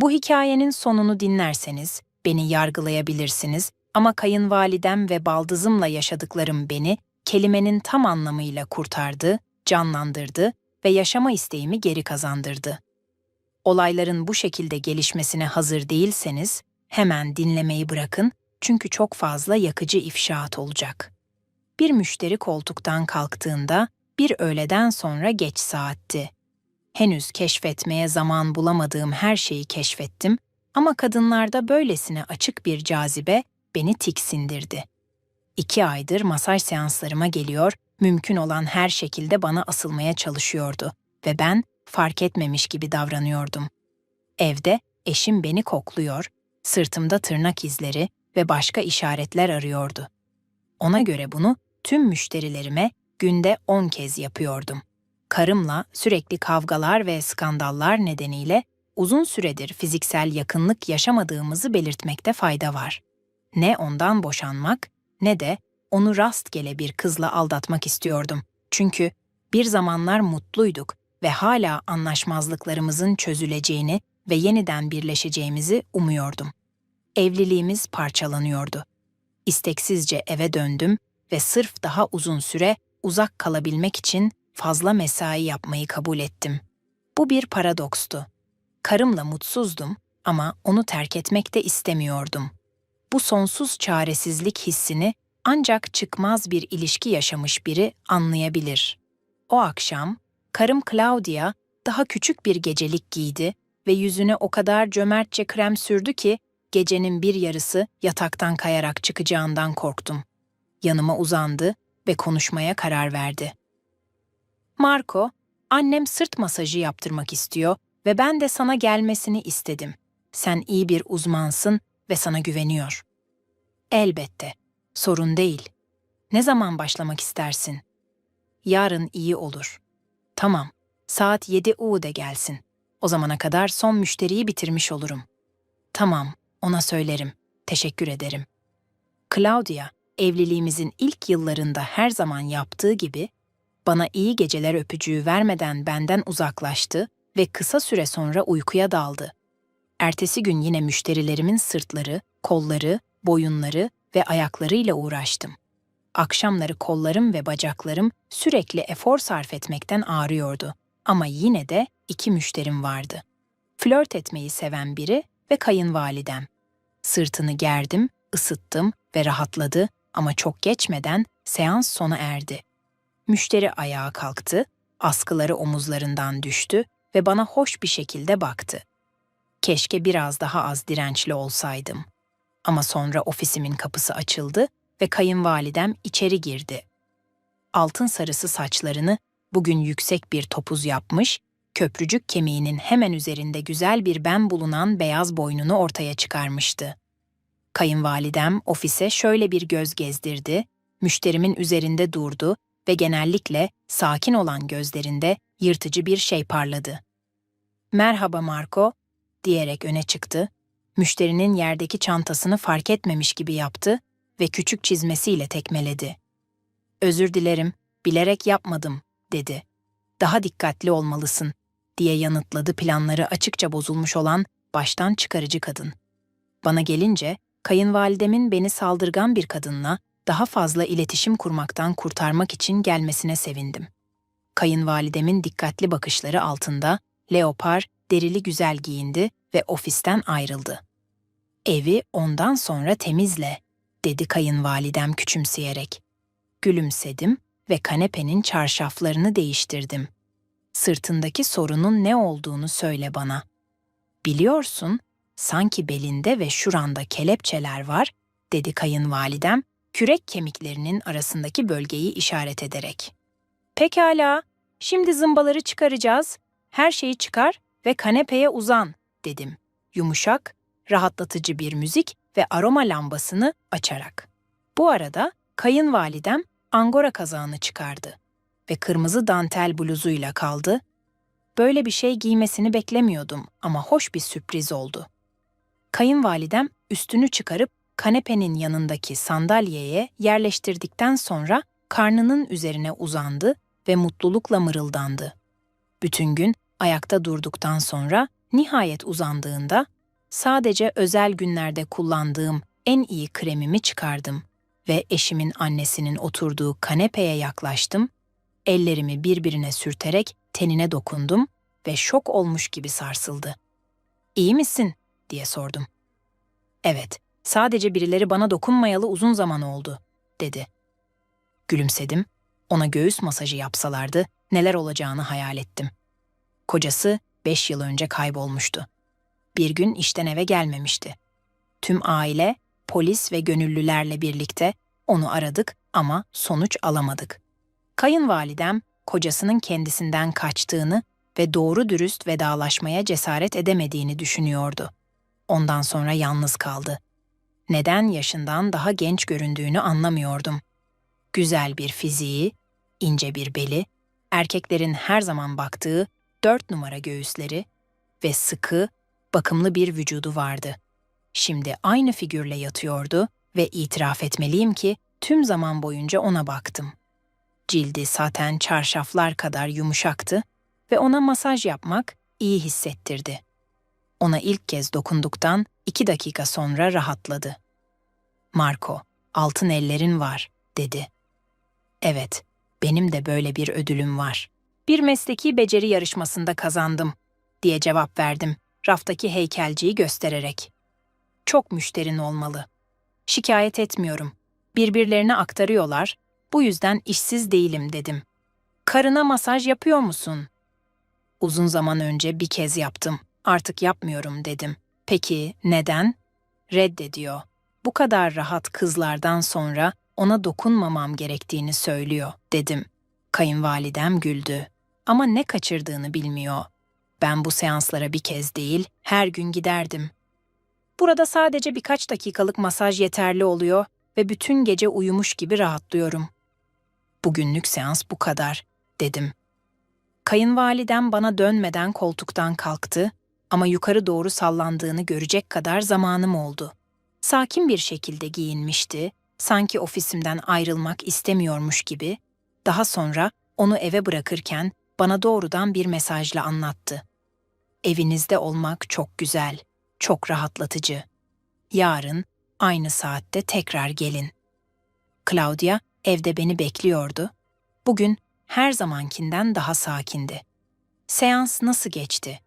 Bu hikayenin sonunu dinlerseniz beni yargılayabilirsiniz ama kayınvalidem ve baldızımla yaşadıklarım beni kelimenin tam anlamıyla kurtardı, canlandırdı ve yaşama isteğimi geri kazandırdı. Olayların bu şekilde gelişmesine hazır değilseniz hemen dinlemeyi bırakın çünkü çok fazla yakıcı ifşaat olacak. Bir müşteri koltuktan kalktığında bir öğleden sonra geç saatti. Henüz keşfetmeye zaman bulamadığım her şeyi keşfettim ama kadınlarda böylesine açık bir cazibe beni tiksindirdi. İki aydır masaj seanslarıma geliyor, mümkün olan her şekilde bana asılmaya çalışıyordu ve ben fark etmemiş gibi davranıyordum. Evde eşim beni kokluyor, sırtımda tırnak izleri ve başka işaretler arıyordu. Ona göre bunu tüm müşterilerime günde 10 kez yapıyordum. Karımla sürekli kavgalar ve skandallar nedeniyle uzun süredir fiziksel yakınlık yaşamadığımızı belirtmekte fayda var. Ne ondan boşanmak ne de onu rastgele bir kızla aldatmak istiyordum. Çünkü bir zamanlar mutluyduk ve hala anlaşmazlıklarımızın çözüleceğini ve yeniden birleşeceğimizi umuyordum. Evliliğimiz parçalanıyordu. İsteksizce eve döndüm ve sırf daha uzun süre uzak kalabilmek için fazla mesai yapmayı kabul ettim. Bu bir paradokstu. Karımla mutsuzdum ama onu terk etmek de istemiyordum. Bu sonsuz çaresizlik hissini ancak çıkmaz bir ilişki yaşamış biri anlayabilir. O akşam karım Claudia daha küçük bir gecelik giydi ve yüzüne o kadar cömertçe krem sürdü ki gecenin bir yarısı yataktan kayarak çıkacağından korktum. Yanıma uzandı ve konuşmaya karar verdi. Marco, annem sırt masajı yaptırmak istiyor ve ben de sana gelmesini istedim. Sen iyi bir uzmansın ve sana güveniyor. Elbette, sorun değil. Ne zaman başlamak istersin? Yarın iyi olur. Tamam, saat 7 U'de gelsin. O zamana kadar son müşteriyi bitirmiş olurum. Tamam, ona söylerim. Teşekkür ederim. Claudia, evliliğimizin ilk yıllarında her zaman yaptığı gibi bana iyi geceler öpücüğü vermeden benden uzaklaştı ve kısa süre sonra uykuya daldı. Ertesi gün yine müşterilerimin sırtları, kolları, boyunları ve ayaklarıyla uğraştım. Akşamları kollarım ve bacaklarım sürekli efor sarf etmekten ağrıyordu ama yine de iki müşterim vardı. Flört etmeyi seven biri ve kayınvalidem. Sırtını gerdim, ısıttım ve rahatladı ama çok geçmeden seans sona erdi. Müşteri ayağa kalktı, askıları omuzlarından düştü ve bana hoş bir şekilde baktı. Keşke biraz daha az dirençli olsaydım. Ama sonra ofisimin kapısı açıldı ve kayınvalidem içeri girdi. Altın sarısı saçlarını bugün yüksek bir topuz yapmış, köprücük kemiğinin hemen üzerinde güzel bir ben bulunan beyaz boynunu ortaya çıkarmıştı. Kayınvalidem ofise şöyle bir göz gezdirdi, müşterimin üzerinde durdu ve genellikle sakin olan gözlerinde yırtıcı bir şey parladı. Merhaba Marco, diyerek öne çıktı, müşterinin yerdeki çantasını fark etmemiş gibi yaptı ve küçük çizmesiyle tekmeledi. Özür dilerim, bilerek yapmadım, dedi. Daha dikkatli olmalısın, diye yanıtladı planları açıkça bozulmuş olan baştan çıkarıcı kadın. Bana gelince, kayınvalidemin beni saldırgan bir kadınla daha fazla iletişim kurmaktan kurtarmak için gelmesine sevindim. Kayınvalidemin dikkatli bakışları altında leopar derili güzel giyindi ve ofisten ayrıldı. Evi ondan sonra temizle, dedi kayınvalidem küçümseyerek. Gülümsedim ve kanepenin çarşaflarını değiştirdim. Sırtındaki sorunun ne olduğunu söyle bana. Biliyorsun, sanki belinde ve şuranda kelepçeler var, dedi kayınvalidem, kürek kemiklerinin arasındaki bölgeyi işaret ederek. Pekala, şimdi zımbaları çıkaracağız. Her şeyi çıkar ve kanepeye uzan, dedim. Yumuşak, rahatlatıcı bir müzik ve aroma lambasını açarak. Bu arada kayınvalidem angora kazağını çıkardı ve kırmızı dantel bluzuyla kaldı. Böyle bir şey giymesini beklemiyordum ama hoş bir sürpriz oldu. Kayınvalidem üstünü çıkarıp kanepenin yanındaki sandalyeye yerleştirdikten sonra karnının üzerine uzandı ve mutlulukla mırıldandı. Bütün gün ayakta durduktan sonra Nihayet uzandığında sadece özel günlerde kullandığım en iyi kremimi çıkardım ve eşimin annesinin oturduğu kanepeye yaklaştım, ellerimi birbirine sürterek tenine dokundum ve şok olmuş gibi sarsıldı. İyi misin? diye sordum. Evet, sadece birileri bana dokunmayalı uzun zaman oldu, dedi. Gülümsedim, ona göğüs masajı yapsalardı neler olacağını hayal ettim. Kocası beş yıl önce kaybolmuştu. Bir gün işten eve gelmemişti. Tüm aile, polis ve gönüllülerle birlikte onu aradık ama sonuç alamadık. Kayınvalidem kocasının kendisinden kaçtığını ve doğru dürüst vedalaşmaya cesaret edemediğini düşünüyordu. Ondan sonra yalnız kaldı. Neden yaşından daha genç göründüğünü anlamıyordum. Güzel bir fiziği, ince bir beli, erkeklerin her zaman baktığı dört numara göğüsleri ve sıkı, bakımlı bir vücudu vardı. Şimdi aynı figürle yatıyordu ve itiraf etmeliyim ki tüm zaman boyunca ona baktım. Cildi saten çarşaflar kadar yumuşaktı ve ona masaj yapmak iyi hissettirdi. Ona ilk kez dokunduktan iki dakika sonra rahatladı. Marco, altın ellerin var, dedi. Evet, benim de böyle bir ödülüm var. Bir mesleki beceri yarışmasında kazandım, diye cevap verdim, raftaki heykelciyi göstererek. Çok müşterin olmalı. Şikayet etmiyorum. Birbirlerine aktarıyorlar, bu yüzden işsiz değilim dedim. Karına masaj yapıyor musun? Uzun zaman önce bir kez yaptım. Artık yapmıyorum dedim. Peki neden? Reddediyor. Bu kadar rahat kızlardan sonra ona dokunmamam gerektiğini söylüyor dedim. Kayınvalidem güldü. Ama ne kaçırdığını bilmiyor. Ben bu seanslara bir kez değil, her gün giderdim. Burada sadece birkaç dakikalık masaj yeterli oluyor ve bütün gece uyumuş gibi rahatlıyorum. Bugünlük seans bu kadar, dedim. Kayınvalidem bana dönmeden koltuktan kalktı ama yukarı doğru sallandığını görecek kadar zamanım oldu. Sakin bir şekilde giyinmişti, sanki ofisimden ayrılmak istemiyormuş gibi. Daha sonra onu eve bırakırken bana doğrudan bir mesajla anlattı. Evinizde olmak çok güzel, çok rahatlatıcı. Yarın aynı saatte tekrar gelin. Claudia evde beni bekliyordu. Bugün her zamankinden daha sakindi. Seans nasıl geçti?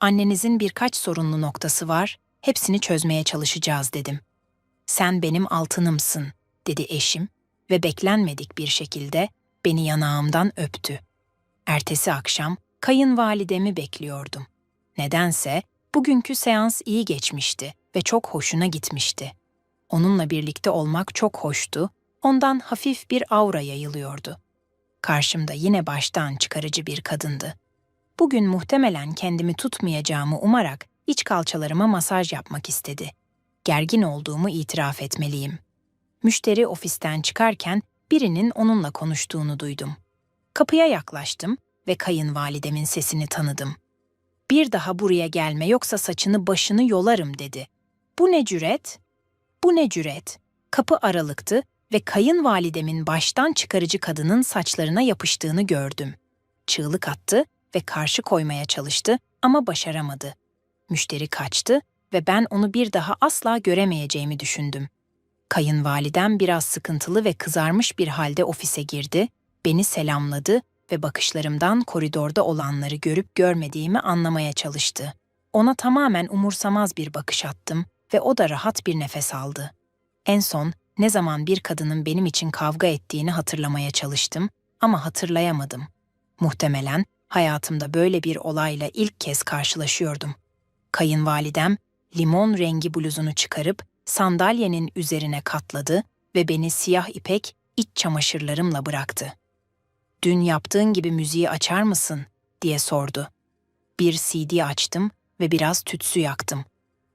Annenizin birkaç sorunlu noktası var, hepsini çözmeye çalışacağız dedim. Sen benim altınımsın, dedi eşim ve beklenmedik bir şekilde beni yanağımdan öptü. Ertesi akşam kayınvalidemi bekliyordum. Nedense bugünkü seans iyi geçmişti ve çok hoşuna gitmişti. Onunla birlikte olmak çok hoştu, ondan hafif bir aura yayılıyordu. Karşımda yine baştan çıkarıcı bir kadındı. Bugün muhtemelen kendimi tutmayacağımı umarak iç kalçalarıma masaj yapmak istedi. Gergin olduğumu itiraf etmeliyim. Müşteri ofisten çıkarken birinin onunla konuştuğunu duydum. Kapıya yaklaştım ve kayınvalidemin sesini tanıdım. Bir daha buraya gelme yoksa saçını başını yolarım dedi. Bu ne cüret? Bu ne cüret? Kapı aralıktı ve kayınvalidemin baştan çıkarıcı kadının saçlarına yapıştığını gördüm. Çığlık attı ve karşı koymaya çalıştı ama başaramadı. Müşteri kaçtı ve ben onu bir daha asla göremeyeceğimi düşündüm. Kayınvalidem biraz sıkıntılı ve kızarmış bir halde ofise girdi, beni selamladı ve bakışlarımdan koridorda olanları görüp görmediğimi anlamaya çalıştı. Ona tamamen umursamaz bir bakış attım ve o da rahat bir nefes aldı. En son ne zaman bir kadının benim için kavga ettiğini hatırlamaya çalıştım ama hatırlayamadım. Muhtemelen hayatımda böyle bir olayla ilk kez karşılaşıyordum. Kayınvalidem limon rengi bluzunu çıkarıp sandalyenin üzerine katladı ve beni siyah ipek iç çamaşırlarımla bıraktı. Dün yaptığın gibi müziği açar mısın? diye sordu. Bir CD açtım ve biraz tütsü yaktım.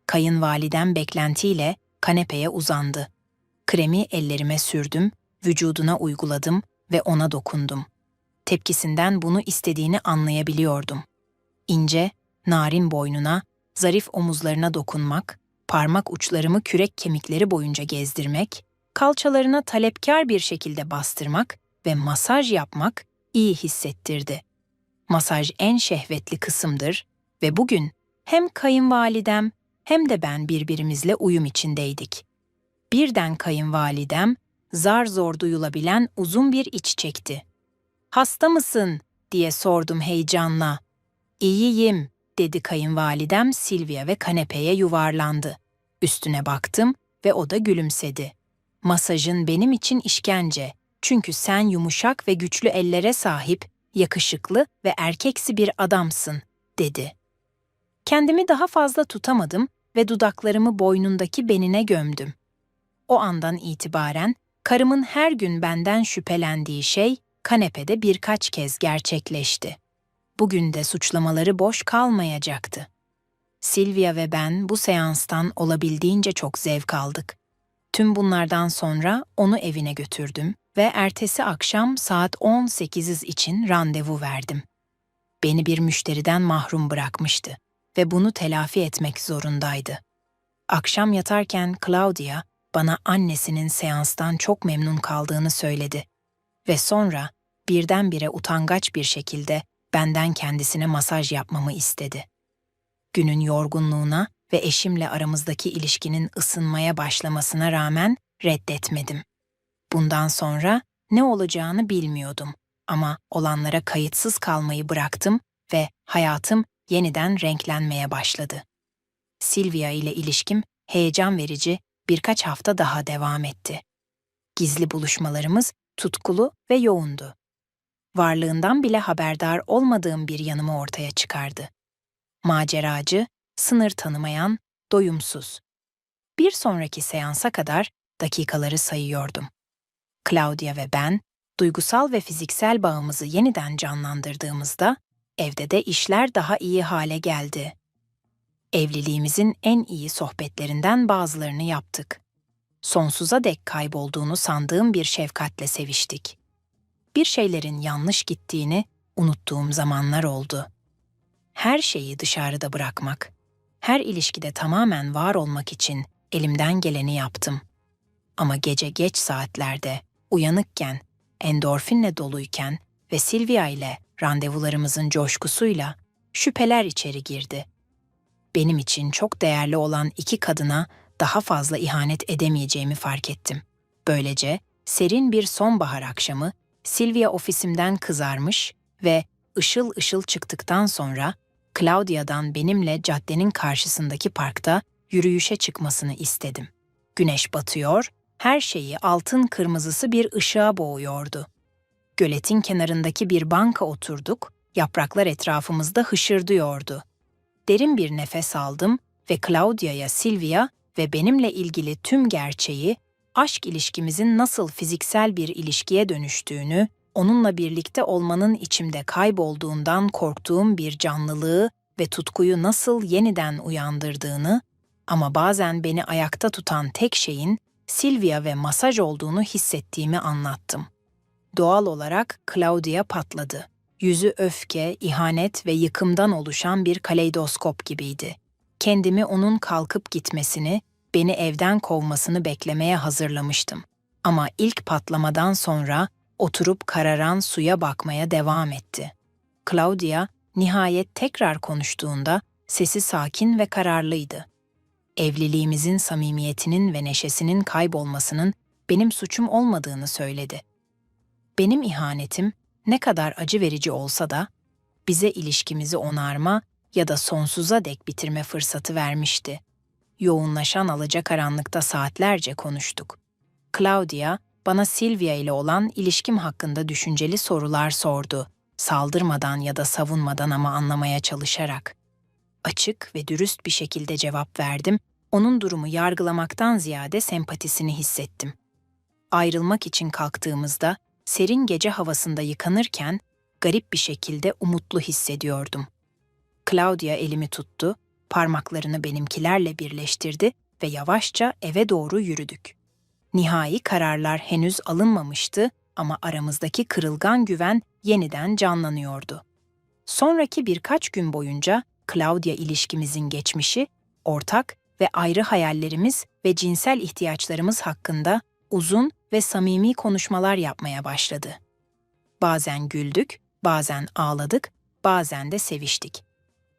Kayınvalidem beklentiyle kanepeye uzandı. Kremi ellerime sürdüm, vücuduna uyguladım ve ona dokundum. Tepkisinden bunu istediğini anlayabiliyordum. İnce, narin boynuna, zarif omuzlarına dokunmak, parmak uçlarımı kürek kemikleri boyunca gezdirmek, kalçalarına talepkar bir şekilde bastırmak ve masaj yapmak iyi hissettirdi. Masaj en şehvetli kısımdır ve bugün Hem kayınvalidem hem de ben birbirimizle uyum içindeydik. Birden kayınvalidem zar zor duyulabilen uzun bir iç çekti. Hasta mısın? diye sordum heyecanla. İyiyim, dedi kayınvalidem Silvia ve kanepeye yuvarlandı. Üstüne baktım ve o da gülümsedi. Masajın benim için işkence. Çünkü sen yumuşak ve güçlü ellere sahip, yakışıklı ve erkeksi bir adamsın, dedi. Kendimi daha fazla tutamadım ve dudaklarımı boynundaki benine gömdüm. O andan itibaren karımın her gün benden şüphelendiği şey kanepede birkaç kez gerçekleşti. Bugün de suçlamaları boş kalmayacaktı. Silvia ve ben bu seanstan olabildiğince çok zevk aldık. Tüm bunlardan sonra onu evine götürdüm ve ertesi akşam saat 18'iz için randevu verdim. Beni bir müşteriden mahrum bırakmıştı ve bunu telafi etmek zorundaydı. Akşam yatarken Claudia bana annesinin seanstan çok memnun kaldığını söyledi ve sonra birdenbire utangaç bir şekilde benden kendisine masaj yapmamı istedi. Günün yorgunluğuna ve eşimle aramızdaki ilişkinin ısınmaya başlamasına rağmen reddetmedim. Bundan sonra ne olacağını bilmiyordum ama olanlara kayıtsız kalmayı bıraktım ve hayatım yeniden renklenmeye başladı. Silvia ile ilişkim heyecan verici birkaç hafta daha devam etti. Gizli buluşmalarımız tutkulu ve yoğundu. Varlığından bile haberdar olmadığım bir yanımı ortaya çıkardı. Maceracı, sınır tanımayan, doyumsuz. Bir sonraki seansa kadar dakikaları sayıyordum. Claudia ve ben, duygusal ve fiziksel bağımızı yeniden canlandırdığımızda, evde de işler daha iyi hale geldi. Evliliğimizin en iyi sohbetlerinden bazılarını yaptık. Sonsuza dek kaybolduğunu sandığım bir şefkatle seviştik. Bir şeylerin yanlış gittiğini unuttuğum zamanlar oldu. Her şeyi dışarıda bırakmak, her ilişkide tamamen var olmak için elimden geleni yaptım. Ama gece geç saatlerde, uyanıkken, endorfinle doluyken ve Silvia ile randevularımızın coşkusuyla şüpheler içeri girdi. Benim için çok değerli olan iki kadına daha fazla ihanet edemeyeceğimi fark ettim. Böylece serin bir sonbahar akşamı Silvia ofisimden kızarmış ve ışıl ışıl çıktıktan sonra Claudia'dan benimle caddenin karşısındaki parkta yürüyüşe çıkmasını istedim. Güneş batıyor, her şeyi altın kırmızısı bir ışığa boğuyordu. Göletin kenarındaki bir banka oturduk, yapraklar etrafımızda hışırdıyordu. Derin bir nefes aldım ve Claudia'ya Silvia ve benimle ilgili tüm gerçeği, aşk ilişkimizin nasıl fiziksel bir ilişkiye dönüştüğünü, onunla birlikte olmanın içimde kaybolduğundan korktuğum bir canlılığı ve tutkuyu nasıl yeniden uyandırdığını ama bazen beni ayakta tutan tek şeyin Silvia ve masaj olduğunu hissettiğimi anlattım. Doğal olarak Claudia patladı. Yüzü öfke, ihanet ve yıkımdan oluşan bir kaleidoskop gibiydi. Kendimi onun kalkıp gitmesini, beni evden kovmasını beklemeye hazırlamıştım. Ama ilk patlamadan sonra oturup kararan suya bakmaya devam etti. Claudia nihayet tekrar konuştuğunda sesi sakin ve kararlıydı. Evliliğimizin samimiyetinin ve neşesinin kaybolmasının benim suçum olmadığını söyledi. Benim ihanetim ne kadar acı verici olsa da bize ilişkimizi onarma ya da sonsuza dek bitirme fırsatı vermişti. Yoğunlaşan alacakaranlıkta saatlerce konuştuk. Claudia bana Silvia ile olan ilişkim hakkında düşünceli sorular sordu. Saldırmadan ya da savunmadan ama anlamaya çalışarak. Açık ve dürüst bir şekilde cevap verdim. Onun durumu yargılamaktan ziyade sempatisini hissettim. Ayrılmak için kalktığımızda serin gece havasında yıkanırken garip bir şekilde umutlu hissediyordum. Claudia elimi tuttu, parmaklarını benimkilerle birleştirdi ve yavaşça eve doğru yürüdük. Nihai kararlar henüz alınmamıştı ama aramızdaki kırılgan güven yeniden canlanıyordu. Sonraki birkaç gün boyunca Claudia ilişkimizin geçmişi, ortak ve ayrı hayallerimiz ve cinsel ihtiyaçlarımız hakkında uzun ve samimi konuşmalar yapmaya başladı. Bazen güldük, bazen ağladık, bazen de seviştik.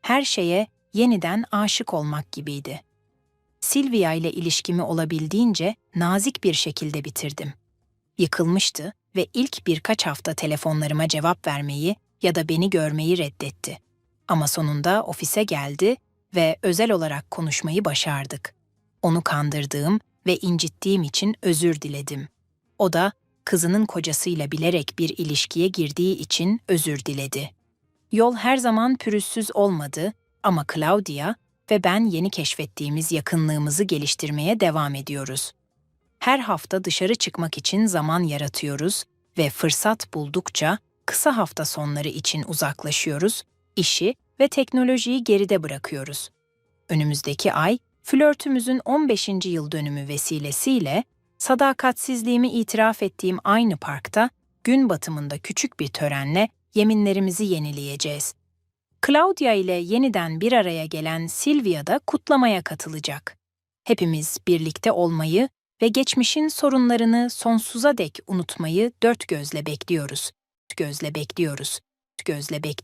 Her şeye yeniden aşık olmak gibiydi. Silvia ile ilişkimi olabildiğince nazik bir şekilde bitirdim. Yıkılmıştı ve ilk birkaç hafta telefonlarıma cevap vermeyi ya da beni görmeyi reddetti. Ama sonunda ofise geldi ve özel olarak konuşmayı başardık. Onu kandırdığım ve incittiğim için özür diledim. O da kızının kocasıyla bilerek bir ilişkiye girdiği için özür diledi. Yol her zaman pürüzsüz olmadı ama Claudia ve ben yeni keşfettiğimiz yakınlığımızı geliştirmeye devam ediyoruz. Her hafta dışarı çıkmak için zaman yaratıyoruz ve fırsat buldukça kısa hafta sonları için uzaklaşıyoruz, işi ve teknolojiyi geride bırakıyoruz. Önümüzdeki ay flörtümüzün 15. yıl dönümü vesilesiyle sadakatsizliğimi itiraf ettiğim aynı parkta gün batımında küçük bir törenle yeminlerimizi yenileyeceğiz. Claudia ile yeniden bir araya gelen Silvia da kutlamaya katılacak. Hepimiz birlikte olmayı ve geçmişin sorunlarını sonsuza dek unutmayı dört gözle bekliyoruz. Gözle bekliyoruz. Gözle bekliyoruz.